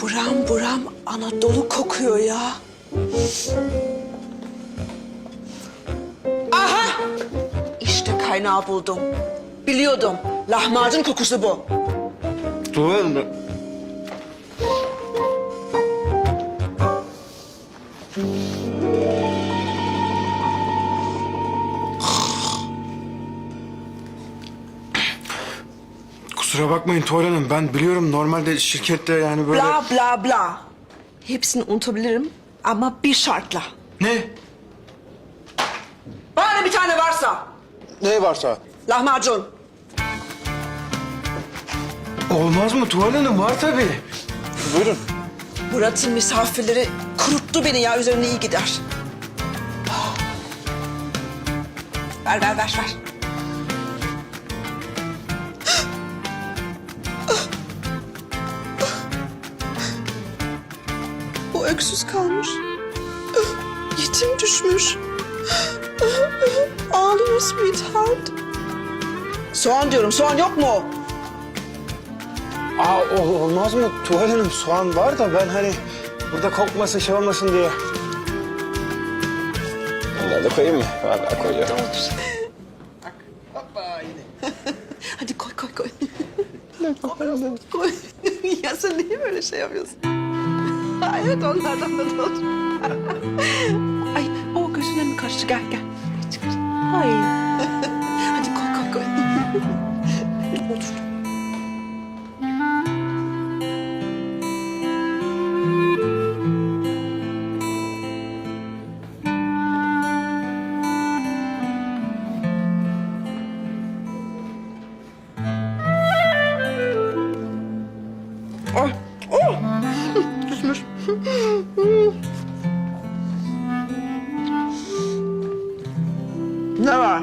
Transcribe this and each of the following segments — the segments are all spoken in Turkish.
Buram buram Anadolu kokuyor ya. Aha! İşte kaynağı buldum. Biliyordum. Lahmacun kokusu bu. Tuval Kusura bakmayın Tuval Hanım. Ben biliyorum normalde şirkette yani böyle... Bla bla bla. Hepsini unutabilirim ama bir şartla. Ne? Bana bir tane varsa. Ne varsa? Lahmacun. Olmaz mı Tuval Hanım? Var tabii. Buyurun. Murat'ın misafirleri kuruttu beni ya. Üzerine iyi gider. Ver ver ver ver. O öksüz kalmış. Yetim düşmüş. Ağlıyor sweetheart. Soğan diyorum. Soğan yok mu? Aa ol- olmaz mı Tuval Hanım? Soğan var da ben hani burada kokmasın şey olmasın diye. Bunları da koyayım mı? Vallahi koyuyorum. Hadi koy koy koy. koy, koy. ya sen niye böyle şey yapıyorsun? Evet onlardan da dur. Ay o gözüne mi kaçtı? Gel gel. Çıkar. Ay. Hadi koy koy koy. Otur. Oh. Ne var?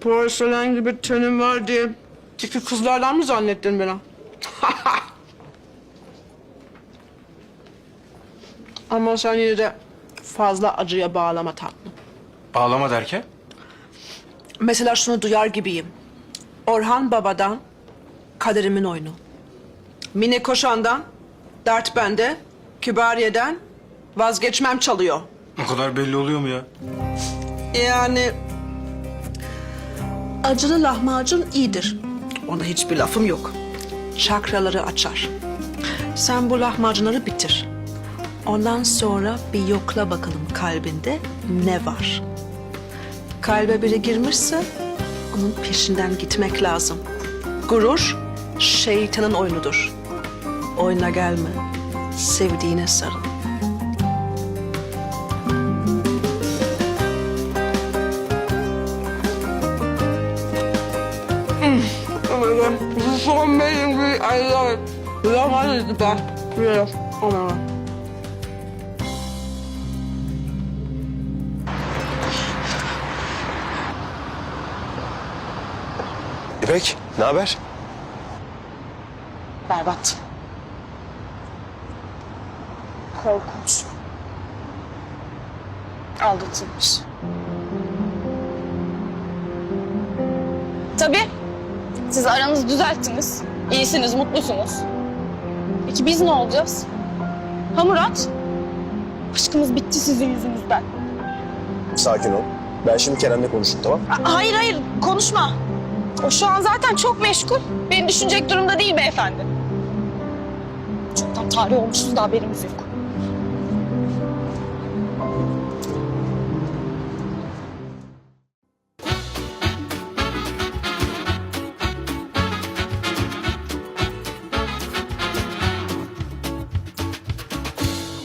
Porselen gibi tenim var diye tiki kızlardan mı zannettin beni? Ama sen yine de fazla acıya bağlama tatlım. Ağlama derken? Mesela şunu duyar gibiyim. Orhan Baba'dan kaderimin oyunu. Mine Koşan'dan dert bende, Kübariye'den vazgeçmem çalıyor. O kadar belli oluyor mu ya? Yani acılı lahmacun iyidir. Ona hiçbir lafım yok. Çakraları açar. Sen bu lahmacunları bitir. Ondan sonra bir yokla bakalım kalbinde ne var. Kalbe biri girmişse onun peşinden gitmek lazım. Gurur şeytanın oyunudur. Oyuna gelme. Sevdiğine sarıl. Oh my god, this is so amazing. I love it. Lahmacun is the best. Yeah. Oh my god. İpek, ne haber? Berbat. Korkunç. Aldatılmış. Tabii. Siz aranızı düzelttiniz. İyisiniz, mutlusunuz. Peki biz ne olacağız? Ha Murat? Aşkımız bitti sizin yüzünüzden. Sakin ol. Ben şimdi Kerem'le konuştum tamam A- hayır hayır konuşma. O şu an zaten çok meşgul. Beni düşünecek durumda değil beyefendi. Çoktan tarih olmuşuz da haberimiz yok.